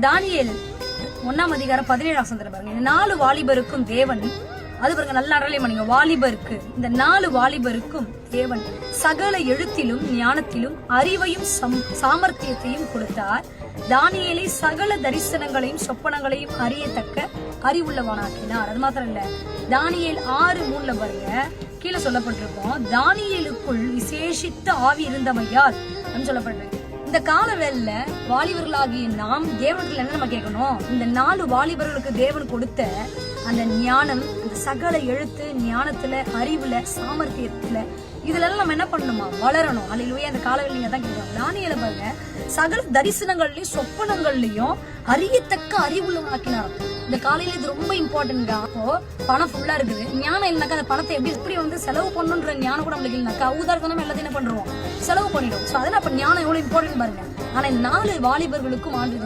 தானியேல் ஒன்னாம் அதிகாரம் பதினேழாம் சந்திரம் பாருங்க. இந்த நாலு வாலிபருக்கும் தேவன். அது பாருங்க நல்ல அடலை பண்ணுங்க. வாலிபருக்கு இந்த நாலு வாலிபருக்கும் தேவன் சகல எழுத்திலும் ஞானத்திலும் அறிவையும் சம்- சாமர்த்தியத்தையும் கொடுத்தார். தானியேலை சகல தரிசனங்களையும் சொப்பனங்களையும் அறியத்தக்க அறிவுள்ளவனாக்கினார். அது மாத்திரம் இல்ல தானியேல் ஆறு மூணுல பாருங்க கீழே சொல்லப்பட்டிருக்கோம். தானியலுக்குள் விசேஷித்த ஆவி இருந்தமையால் அப்படின்னு சொல்லப்பட்டிருக்கு. இந்த கால வேலையில வாலிபர்களாகிய நாம் தேவனத்துல என்ன நம்ம கேட்கணும்? இந்த நாலு வாலிபர்களுக்கு தேவன் கொடுத்த அந்த ஞானம் அந்த சகல எழுத்து ஞானத்துல அறிவுல சாமர்த்தியத்துல இதுல நம்ம என்ன பண்ணணுமா? வளரணும். அல்லையிலுயே அந்த காலவில் தான் கேட்கணும். தானியில பாருங்க. சகல தரிசனங்கள்லயும் சொப்பனங்கள்லயும் அறியத்தக்க அறிவுள்ளவனாக்கினார் இந்த காலையில இது ரொம்ப இம்பார்ட்டன்டா அப்போ பணம் ஃபுல்லா இருக்குது. ஞானம் இல்லைனாக்கா அந்த பணத்தை எப்படி எப்படி வந்து செலவு பண்ணுன்ற ஞானம் கூட நம்மளுக்கு இல்லைனாக்கா ஊதாரத்தனம் எல்லாத்தையும் என்ன பண்றோம் செலவு பண்ணிடும் ஸோ அதனால அப்ப ஞானம் எவ்வளவு இம்பார்ட்டன்ட் பாருங்க. ஆனா நாலு வாலிபர்களுக்கும் ஆண்டு